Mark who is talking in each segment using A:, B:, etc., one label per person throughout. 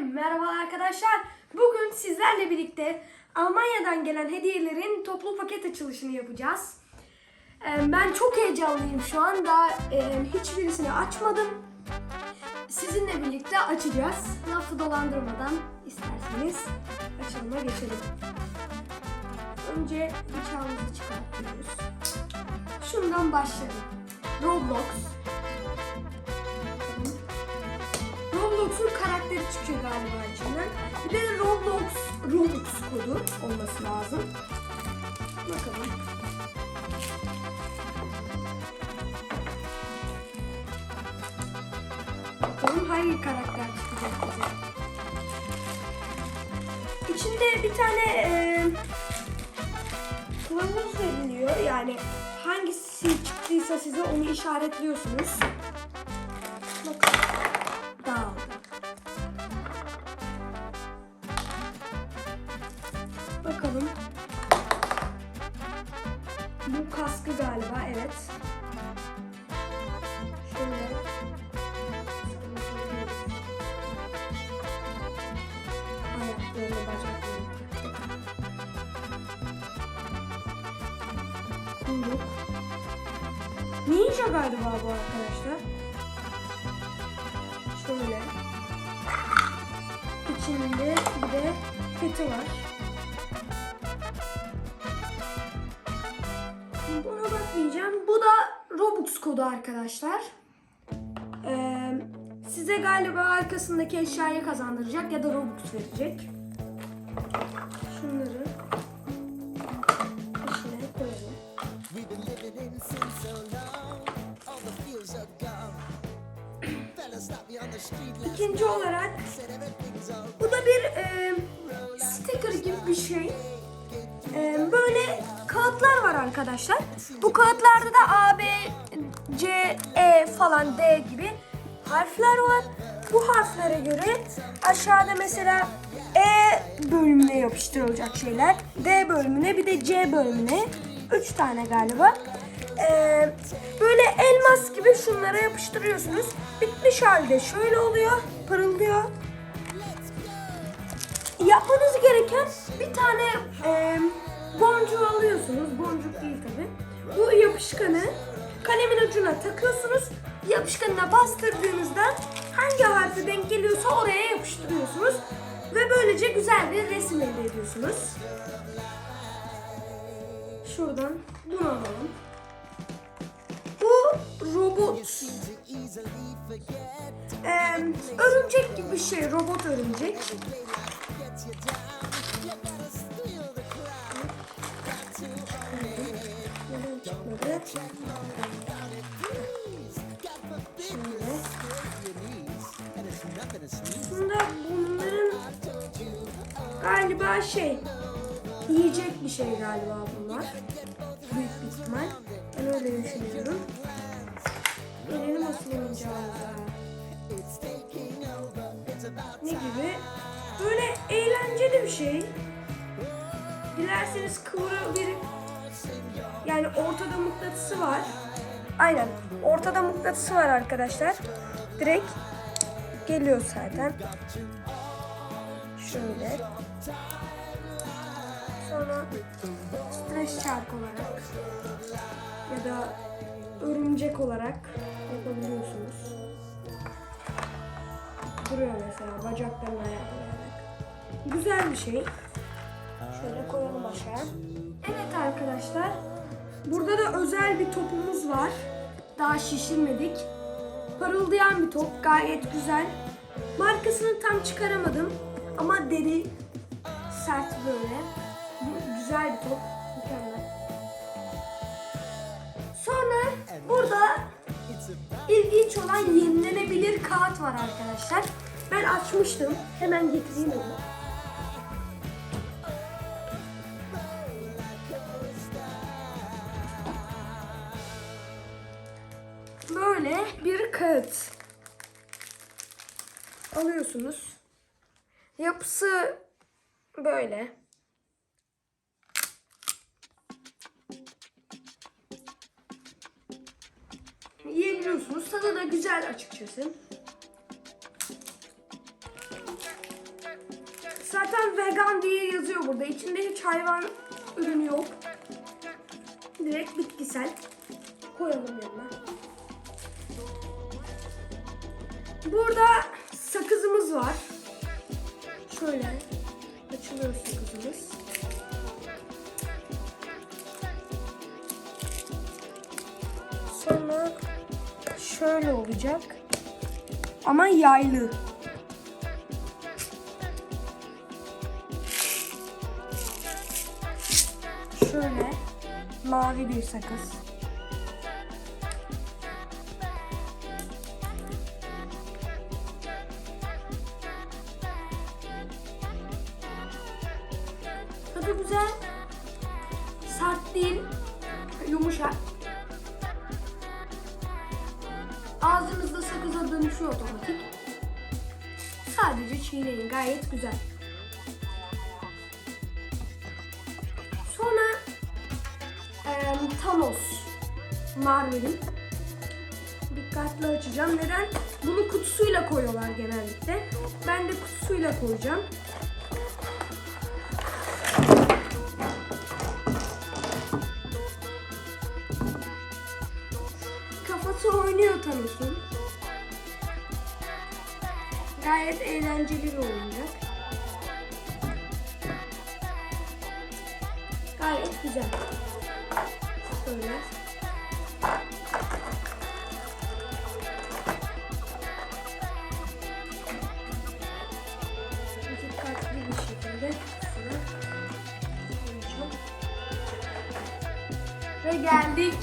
A: merhaba arkadaşlar. Bugün sizlerle birlikte Almanya'dan gelen hediyelerin toplu paket açılışını yapacağız. Ee, Ben çok heyecanlıyım şu anda. Ee, Hiçbirisini açmadım. Sizinle birlikte açacağız. Lafı dolandırmadan isterseniz açılıma geçelim. Önce bıçağımızı çıkartıyoruz. Şundan başlayalım. Roblox. Roblox'un karakteri çıkıyor galiba içinden. Bir de Roblox, Robux kodu olması lazım. Bakalım. Bakalım hangi karakter çıkacak bize. İçinde bir tane e, kılavuz veriliyor. Yani hangisi çıktıysa size onu işaretliyorsunuz. Bakın. Dağıldı. Bu kaskı galiba evet. Şöyle. Ayaklarını bacaklarını. Kuyruk. Ninja galiba bu arkadaşlar. Şöyle. İçinde bir de peti var. Buna bakmayacağım. Bu da Robux kodu arkadaşlar. Ee, size galiba arkasındaki eşyayı kazandıracak ya da Robux verecek. Şunları içine koyalım. İkinci olarak bu da bir e, sticker gibi bir şey. E, böyle var arkadaşlar. Bu kağıtlarda da A, B, C, E falan D gibi harfler var. Bu harflere göre aşağıda mesela E bölümüne yapıştırılacak şeyler. D bölümüne bir de C bölümüne. Üç tane galiba. Ee, böyle elmas gibi şunlara yapıştırıyorsunuz. Bitmiş halde şöyle oluyor. Parıldıyor. Yapmanız gereken bir tane e, boncuğu alıyorsunuz. Boncuk değil tabi. Bu yapışkanı kalemin ucuna takıyorsunuz. Yapışkanına bastırdığınızda hangi harfe denk geliyorsa oraya yapıştırıyorsunuz. Ve böylece güzel bir resim elde ediyorsunuz. Şuradan bunu alalım. Bu robot. Ee, örümcek gibi bir şey. Robot örümcek. Galiba şey yiyecek bir şey galiba bunlar. Büyük bir ihtimal. Ben öyle düşünüyorum. Gelelim asıl oyuncağımıza. Ne gibi? Böyle eğlenceli bir şey. Dilerseniz kıvırabilir. Yani ortada mıknatısı var. Aynen. Ortada mıknatısı var arkadaşlar. Direkt geliyor zaten. Şöyle. Sonra stres çark olarak ya da örümcek olarak yapabiliyorsunuz. Duruyor mesela bacaklarını ayarlayarak. Güzel bir şey. Şöyle koyalım aşağı. Evet arkadaşlar. Burada da özel bir topumuz var. Daha şişirmedik. Parıldayan bir top. Gayet güzel. Markasını tam çıkaramadım. Ama deri sert böyle. Güzel bir top. Mükemmel. Sonra burada ilginç olan yenilenebilir kağıt var arkadaşlar. Ben açmıştım. Hemen getireyim onu. Böyle bir kağıt alıyorsunuz. Yapısı böyle. Yiyebiliyorsunuz. Tadı da güzel açıkçası. vegan diye yazıyor burada. İçinde hiç hayvan ürünü yok. Direkt bitkisel. Koyalım yanına. Burada sakızımız var. Şöyle açılıyor sakızımız. Şöyle olacak. Ama yaylı. Şöyle mavi bir sakız. Tadı güzel. Dönüşüyor otomatik. Sadece çiğneyin. Gayet güzel. Sonra eee Thanos Marvel'in dikkatli açacağım. Neden? Bunu kutusuyla koyuyorlar genellikle. Ben de kutusuyla koyacağım. Kafası oynuyor Thanos'un. Gayet eğlenceli bir oyuncak. Gayet güzel. Böyle. Bir şekilde. Ve geldik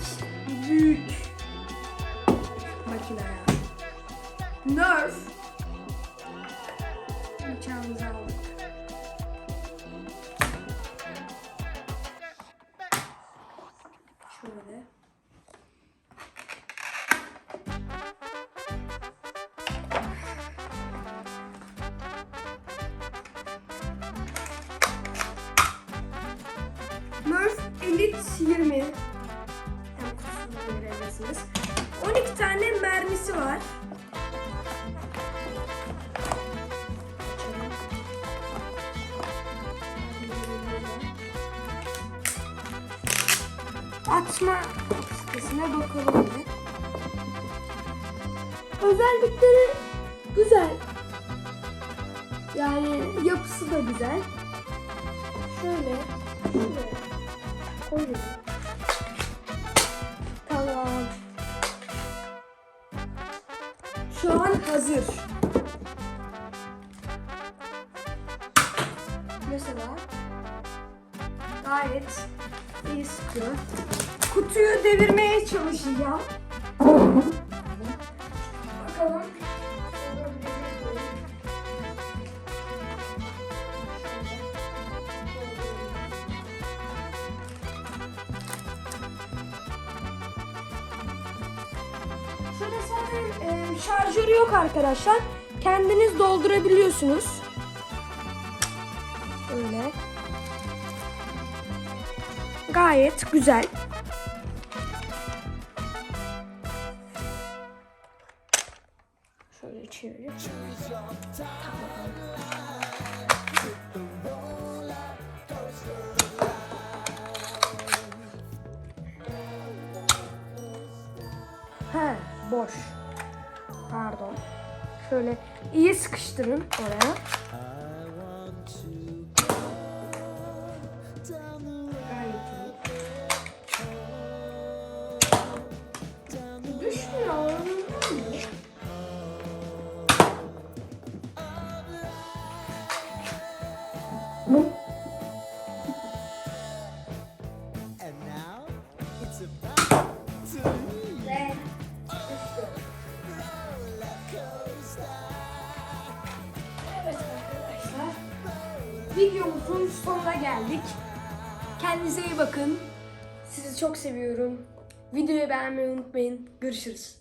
A: büyük makineye. Nerf. Nerf Elite 20. Hem kutusunu görebilirsiniz. 12 tane mermisi var. Atma sitesine bakalım. Özellikleri güzel. Yani yapısı da güzel. Şöyle, şöyle koyuyorum. Tamam. Şu an hazır. Mesela gayet iyi sıkıyor. Kutuyu devirmeye çalışacağım. Şurada zaten e, şarjörü yok arkadaşlar. Kendiniz doldurabiliyorsunuz. Öyle. Gayet güzel. Şöyle çevirip. He, boş. Pardon. Şöyle iyi sıkıştırın oraya. Videomuzun sonuna geldik. Kendinize iyi bakın. Sizi çok seviyorum. Videoyu beğenmeyi unutmayın. Görüşürüz.